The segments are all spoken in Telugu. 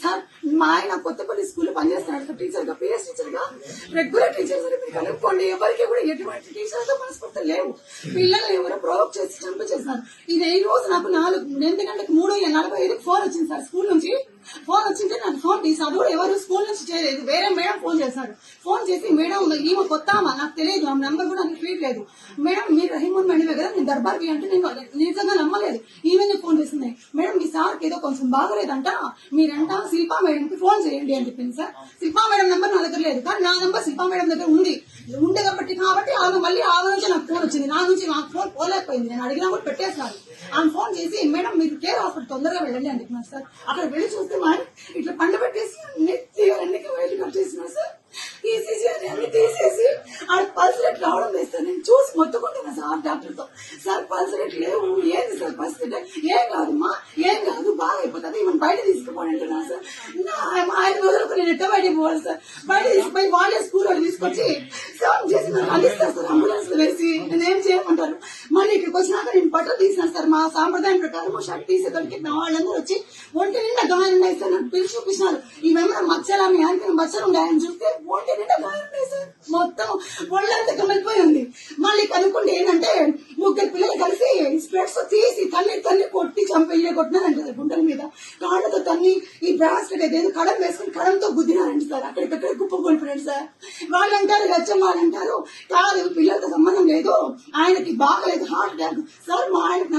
సార్ మా ఆయన కొత్తపల్లి స్కూల్లో పనిచేస్తున్నాడు సార్ టీచర్గా పిఎస్ టీచర్గా రెగ్యులర్ టీచర్స్ అని మీరు కనుక్కోండి ఎవరికి కూడా ఎటువంటి టీచర్తో మనస్ఫూర్తి లేవు. పిల్లలు ఎవరో ప్రొవోక్ చేసి చంపేసేసారు ఇది ఈ రోజు నాకు నాలుగు ఎనిమిది గంటలకు మూడు నలభై ఐదు ఫోన్ వచ్చింది సార్ స్కూల్ నుంచి. ఫోన్ వచ్చింటే నాకు ఫోన్ తీసి అది కూడా ఎవరు స్కూల్ నుంచి చేయలేదు వేరే ఫోన్ చేశారు. ఫోన్ చేసి మేడం ఈమె కొత్త నాకు తెలియదు ఆమె నంబర్ కూడా నాకు ఫీల్ లేదు. మేడం మీరు రహీమన్ మేడం కదా నేను దర్బార్కి అంటే నేను నిజంగా నమ్మలేదు. ఈమెనే ఫోన్ చేసింది. మేడం మీ సార్కి ఏదో కొంచెం బాగలేదంట. మీరంట శిల్పా మేడంకి ఫోన్ చేయండి అని చెప్పింది సార్. శిల్పా మేడం నంబర్ నా దగ్గర లేదు కానీ నా నంబర్ శిల్పా మేడం దగ్గర ఉంది. ఉండే కాబట్టి కాబట్టి ఆమె మళ్ళీ ఆమె నుంచి నాకు ఫోన్ వచ్చింది. నా నుంచి నాకు ఫోన్ పోలేకపోయింది. నేను అడిగినా కూడా పెట్టేస్తాను ఆమె ఫోన్ చేసి మేడం మీరు కేర్ హాస్పిటల్ తొందరగా వెళ్ళండి అని చెప్పినారు సార్. అక్కడ వెళ్ళి చూస్తే మా ఇట్లా పల్సరేట్ లేవు ఏది సార్? పరిస్థితి ఏం కాదు మా ఏం కాదు? బాగా అయిపోతుంది. ఈవెన్ బయట తీసుకుపోండి అంటున్నా సార్. మా ఆయన వదులుకు నేను ఎట్ట బయటకు పోవాలి సార్? బయట తీసుకుపోయి వాళ్ళే స్కూల్ వాళ్ళు తీసుకొచ్చి ఫోన్ చేసి నాకు అందిస్తారు సార్ అంబులెన్స్ వేసి. నేను చేయమంటారు? మళ్ళీ ఇక్కడికి వచ్చినాక నేను బట్టలు తీసిన సార్. మా సాంప్రదాయం ప్రకారం షర్ట్ తీసేదానికి నా వాళ్ళందరూ వచ్చి ఒంటి నిండా గాయం ఉన్నాయి సార్. నాకు పిలిచి చూపించినారు ఈమెమో మచ్చలా మీ ఆయనకి మచ్చలు ఉన్నాయని చూస్తే ఒంటి నిండా గాయం ఉన్నాయి సార్. మొత్తం ఒళ్ళంతా కమిలిపోయి ఉంది మళ్ళీ కనుక్కుంటే ఏంటంటే ముగ్గురు పిల్లలు కలిసి స్ప్రెడ్స్ తీసి తన్ని తన్ని కొట్టి చంపి కొట్టినారంట సార్ గుండెల మీద. కాళ్ళతో తన్ని ఈ బ్రాస్లెట్ అయితే కడం వేసుకుని కడంతో గుద్దినారండి సార్. అక్కడికక్కడ కుప్పకూలిపోయాడు సార్. వాళ్ళు అంటారు గచ్చం వాళ్ళు అంటారు కాదు పిల్లలతో సంబంధం లేదు ఆయనకి బాగలేదు హార్ట్ అటాక్ సార్ మా ఆయనకు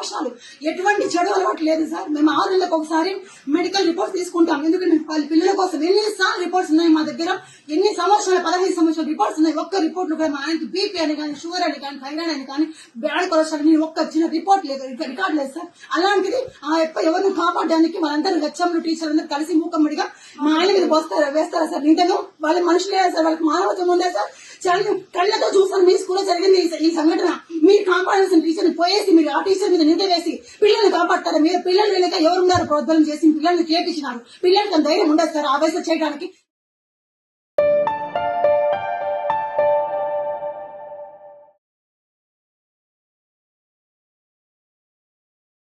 దోషాలు. ఎటువంటి చెడు అలవాటు లేదు సార్. మేము ఆరు నెలలకు ఒకసారి మెడికల్ రిపోర్ట్స్ తీసుకుంటాం. ఎందుకంటే వాళ్ళ పిల్లల కోసం ఎన్నిసార్లు రిపోర్ట్స్ ఉన్నాయి మా దగ్గర. ఎన్ని సంవత్సరాలు పదహైదు సంవత్సరాల రిపోర్ట్స్ ఉన్నాయి. ఒక్క రిపోర్ట్ కూడా మా ఆయనకి బీపీ అని కానీ షుగర్ అని కానీ థైరాయిడ్ అని కానీ బ్యాడ్ కొలెస్ట్రాల్ అని ఒక్క చిన్న రిపోర్ట్ లేదు. రికార్డ్ లేదు సార్. అలాంటిది ఆ యొక్క ఎవరిని కాపాడడానికి వాళ్ళందరూ హెచ్ఎంలు టీచర్ అందరూ కలిసి మూకమ్మడిగా మా ఆయన మీద పోస్తారా వేస్తారా సార్? నిజంగా వాళ్ళ మనుషులే సార్? వాళ్ళకి మానవత్వం ఉందా సార్? చాలా కళ్ళతో చూసాను మీ స్కూల్లో జరిగింది ఈ- ఈ సంఘటన. మీరు టీచర్ని పోయేసి మీరు ఆ టీచర్ మీద నింద వేసి పిల్లల్ని కాపాడతారు? మీరు పిల్లలు వెనక ఎవరున్నారు? ప్రోద్బలం చేసి పిల్లల్ని చేపించినారు పిల్లలకి ధైర్యం ఉండదు సార్. ఆ వయసు చేయడానికి